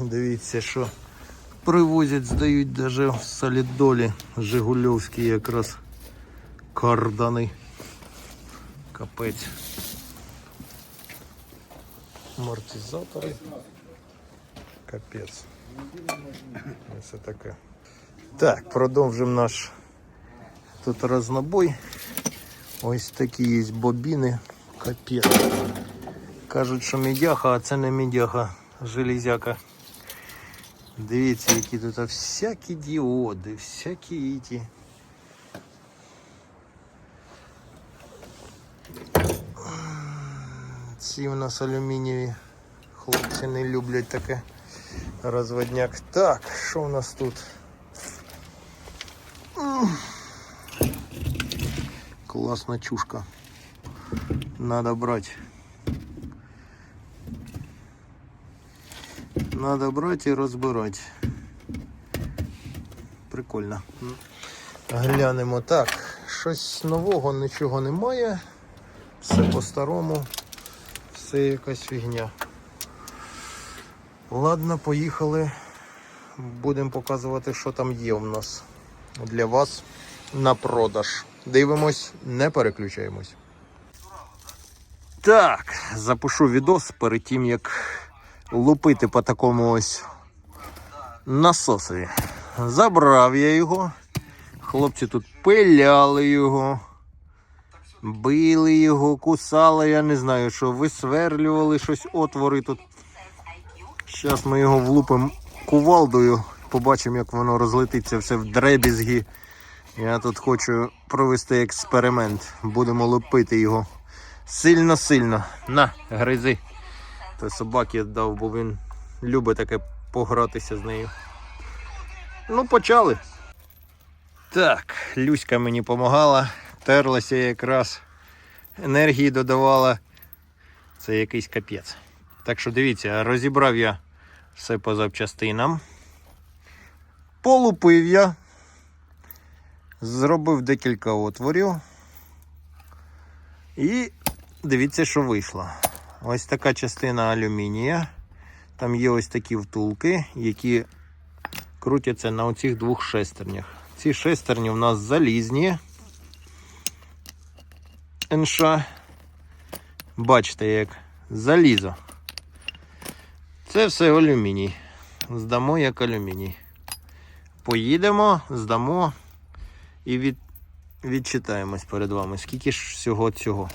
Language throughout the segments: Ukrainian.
Дивіться, що привозять, здають даже в солідолі Жигульовські якраз кардани. Капець. Амортизатори. Капець. Це таке. Так, продовжимо наш тут рознобой. Ось такі є бобіни. Капець. Кажуть, що мідяха, а це не мідяха, железяка. Дивіться, які тут всякі діоди, всякі іті. Ці у нас алюмінієві. Хлопці не люблять таке розводняк. Так, що у нас тут? М. Класна чушка. Надо брать. Надо брати і розбирати. Прикольно. Глянемо так. Щось нового, нічого немає. Все по-старому. Все якась фігня. Ладно, поїхали. Будемо показувати, що там є у нас для вас на продаж. Дивимось, не переключаємось. Так, запишу відос перед тим, як лупити по такому ось насосові. Забрав я його. Хлопці тут пиляли його, били його, кусали, я не знаю, що висверлювали щось отвори тут. Зараз ми його влупимо кувалдою, побачимо, як воно розлетиться все в дребізги. Я тут хочу провести експеримент. Будемо лупити його сильно-сильно. На, гризи. То собаки дав, бо він любить таке погратися з нею. Ну, почали. Так, Люська мені допомагала, терлася якраз, енергії додавала. Це якийсь капець. Так що дивіться, розібрав я все по запчастинам. Полупив я. Зробив декілька отворів. І дивіться, що вийшло. Ось така частина алюмінія. Там є ось такі втулки, які крутяться на оцих двох шестернях. Ці шестерні у нас залізні. НШ. Бачите, як залізо. Це все алюміній. Здамо як алюміній. Поїдемо, здамо і від... відчитаємось перед вами. Скільки ж всього цього.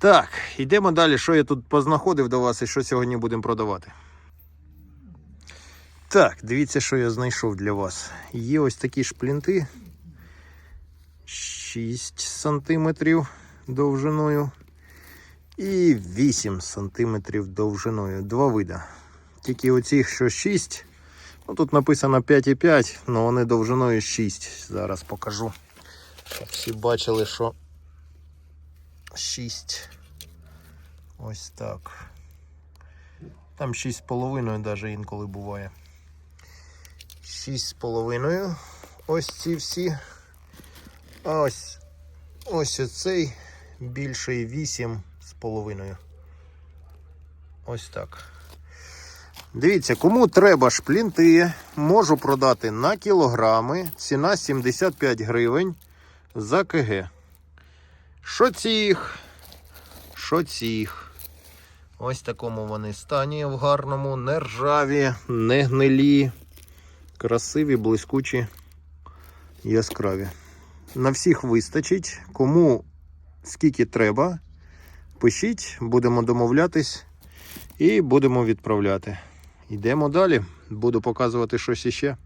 Так, йдемо далі. Що я тут познаходив до вас і що сьогодні будемо продавати. Так, дивіться, що я знайшов для вас. Є ось такі шплінти 6 см довжиною і 8 см довжиною. Два вида. Тільки оці, що 6, ну тут написано 5,5, але вони довжиною 6. Зараз покажу. Щоб всі бачили, що 6. Ось так. Там 6,5 навіть інколи буває. 6,5. Ось ці всі. А ось ось оцей більший 8,5. Ось так. Дивіться, кому треба шплінти, можу продати на кілограми. Ціна 75 гривень за КГ. Що цих? Що цих? Ось такому вони стані в гарному, не ржаві, не гнилі, красиві, блискучі, яскраві. На всіх вистачить. Кому скільки треба, пишіть, будемо домовлятись і будемо відправляти. Йдемо далі, буду показувати щось іще.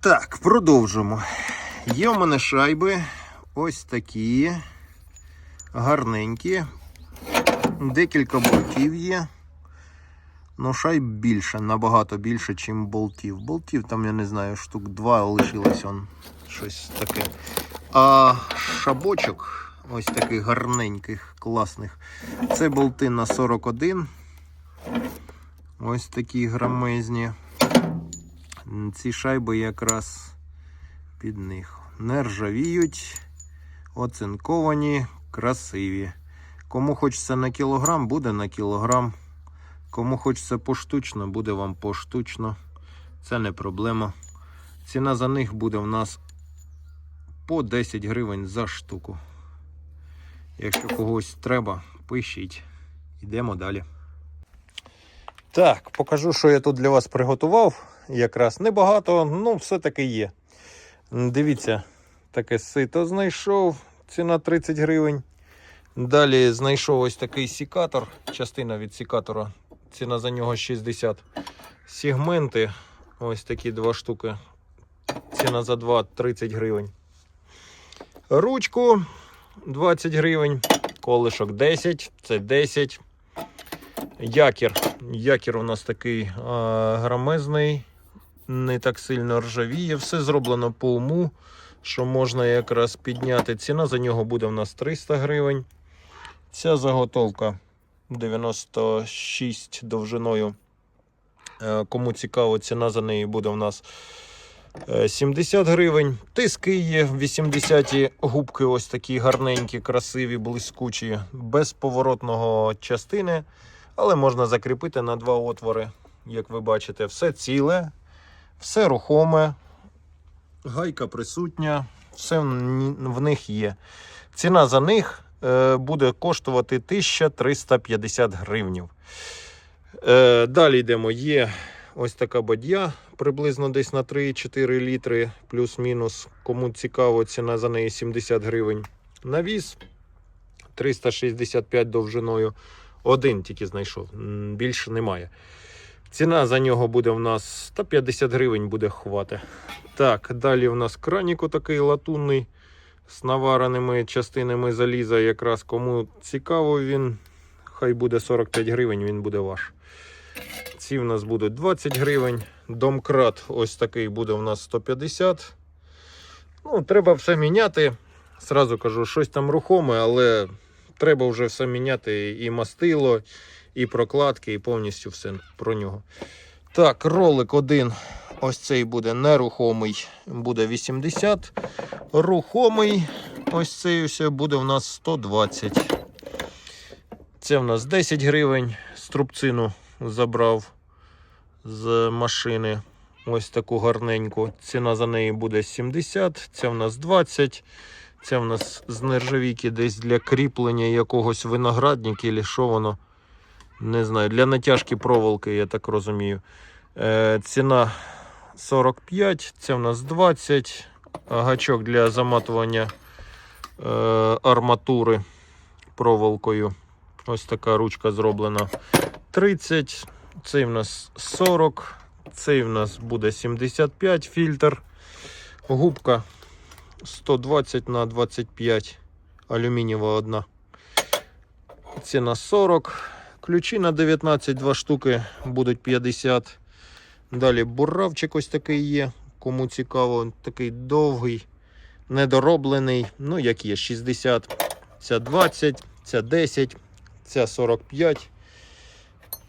Так, продовжимо. Є в мене шайби ось такі гарненькі. Декілька болтів є. Ну, шайб більше, набагато більше, ніж болтів. Болтів там, я не знаю, штук два лишилось он щось таке. А шабочок ось таких гарненьких, класних. Це болти на 41. Ось такі грамезні. Ці шайби якраз під них. Не ржавіють, оцинковані, красиві. Кому хочеться на кілограм, буде на кілограм. Кому хочеться поштучно, буде вам поштучно. Це не проблема. Ціна за них буде в нас по 10 гривень за штуку. Якщо когось треба, пишіть. Йдемо далі. Так, покажу, що я тут для вас приготував. Якраз небагато, ну все-таки є. Дивіться, таке сито знайшов. Ціна 30 гривень. Далі знайшов ось такий сікатор. Частина від сікатора. Ціна за нього 60. Сегменти. Ось такі два штуки. Ціна за два 30 гривень. Ручку 20 гривень. Колишок 10, це 10. Якір. Якір у нас такий а, грамезний, не так сильно ржавіє. Все зроблено по уму, що можна якраз підняти. Ціна за нього буде у нас 300 гривень. Ця заготовка 96 довжиною. Е, Кому цікаво, ціна за неї буде у нас е, 70 гривень. Тиски є 80 губки, ось такі гарненькі, красиві, блискучі, без поворотного частини, але можна закріпити на два отвори, як ви бачите, все ціле, все рухоме, гайка присутня, все в них є. Ціна за них е, буде коштувати 1350 гривнів. Е, Далі йдемо. Є ось така бадья, приблизно десь на 3-4 літри, плюс-мінус. Кому цікаво, ціна за неї 70 гривень. Навіс 365 довжиною. Один тільки знайшов, більше немає. Ціна за нього буде в нас 150 гривень буде хвати. Так, далі у нас кранік такий латунний з навареними частинами заліза. Якраз кому цікаво він, хай буде 45 гривень, він буде ваш. Ці в нас будуть 20 гривень. Домкрат ось такий буде у нас 150. Ну, треба все міняти. Сразу кажу, щось там рухоме, але треба вже все міняти. І мастило, і прокладки, і повністю все про нього. Так, ролик один. Ось цей буде нерухомий, буде 80. Рухомий, ось цей ось буде у нас 120. Це в нас 10 гривень. Струбцину забрав з машини. Ось таку гарненьку. Ціна за неї буде 70. Це в нас 20. Це в нас з нержавійки десь для кріплення якогось виноградника, чи що воно. Не знаю, для натяжки проволоки, я так розумію. Е, ціна 45, це в нас 20. Гачок для заматування е, арматури проволокою. Ось така ручка зроблена. 30, цей в нас 40, цей в нас буде 75 фільтр. Губка 120 на 25 алюмінієва одна. Ціна 40. Ключі на 19, два штуки будуть 50. Далі буравчик ось такий є. Кому цікаво, такий довгий, недороблений. Ну, як є, 60, ця 20, ця 10, ця 45.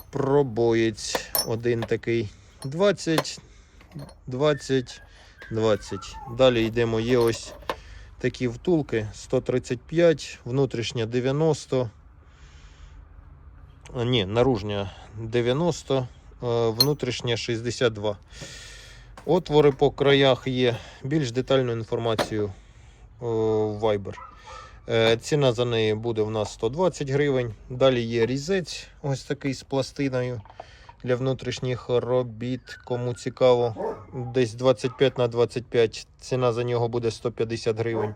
Пробоєць один такий 20, 20, 20. Далі йдемо. Є ось такі втулки 135, внутрішня 90. А, ні, наружня 90, е, внутрішня 62. Отвори по краях є. Більш детальну інформацію в Viber. Е, Ціна за неї буде у нас 120 гривень. Далі є різець, ось такий з пластиною для внутрішніх робіт. Кому цікаво, десь 25 на 25. Ціна за нього буде 150 гривень.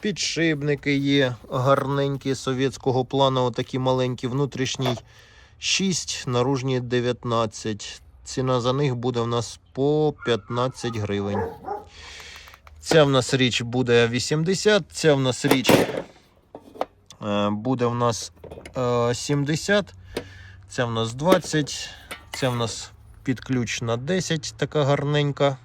Підшипники є гарненькі совєтського плану, отакі маленькі, внутрішній 6, наружні 19. Ціна за них буде у нас по 15 гривень. Ця в нас річ буде 80, ця в нас річ е, буде в нас е, 70, ця в нас 20, ця в нас під ключ на 10, така гарненька.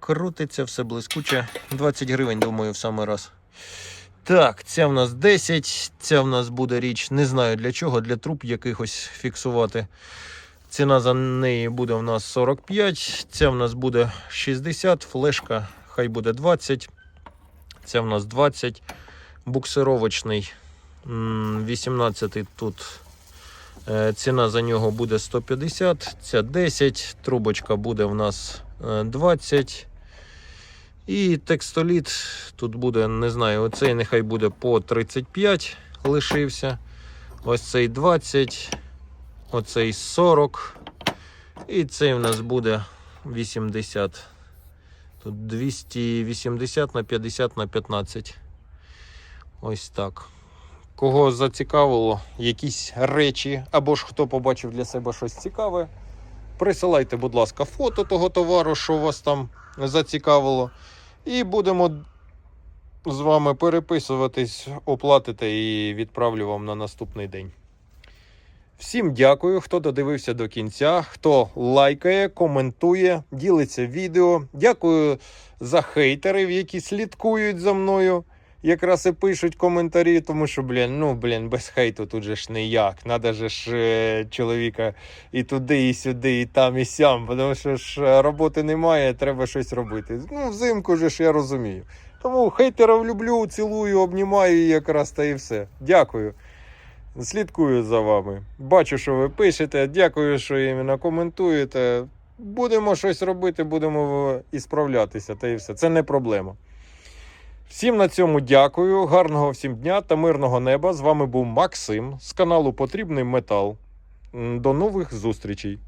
Крутиться все блискуче. 20 гривень, думаю, в самий раз. Так, ця в нас 10, ця в нас буде річ, не знаю для чого, для труб якихось фіксувати. Ціна за неї буде у нас 45, ця в нас буде 60, флешка хай буде 20. Це в нас 20. Буксировочний 18 тут Е, Ціна за нього буде 150, ця 10, трубочка буде в нас е, 20. І текстоліт тут буде, не знаю, оцей нехай буде по 35 лишився. Ось цей 20, оцей 40. І цей в нас буде 80. Тут 280 на 50 на 15. Ось так. Кого зацікавило якісь речі, або ж хто побачив для себе щось цікаве, присилайте, будь ласка, фото того товару, що у вас там зацікавило. І будемо з вами переписуватись, оплатите і відправлю вам на наступний день. Всім дякую, хто додивився до кінця, хто лайкає, коментує, ділиться відео. Дякую за хейтерів, які слідкують за мною. Якраз і пишуть коментарі, тому що, блін, ну блін, без хейту тут же ж ніяк. Надо же ж е, чоловіка і туди, і сюди, і там, і сям. Тому що ж е, роботи немає, треба щось робити. Ну, взимку же ж я розумію. Тому хейтерів люблю, цілую, обнімаю якраз та і все. Дякую. Слідкую за вами. Бачу, що ви пишете. Дякую, що іменно коментуєте. Будемо щось робити, будемо і справлятися, та і все. Це не проблема. Всім на цьому дякую. Гарного всім дня та мирного неба. З вами був Максим з каналу Потрібний Метал. До нових зустрічей.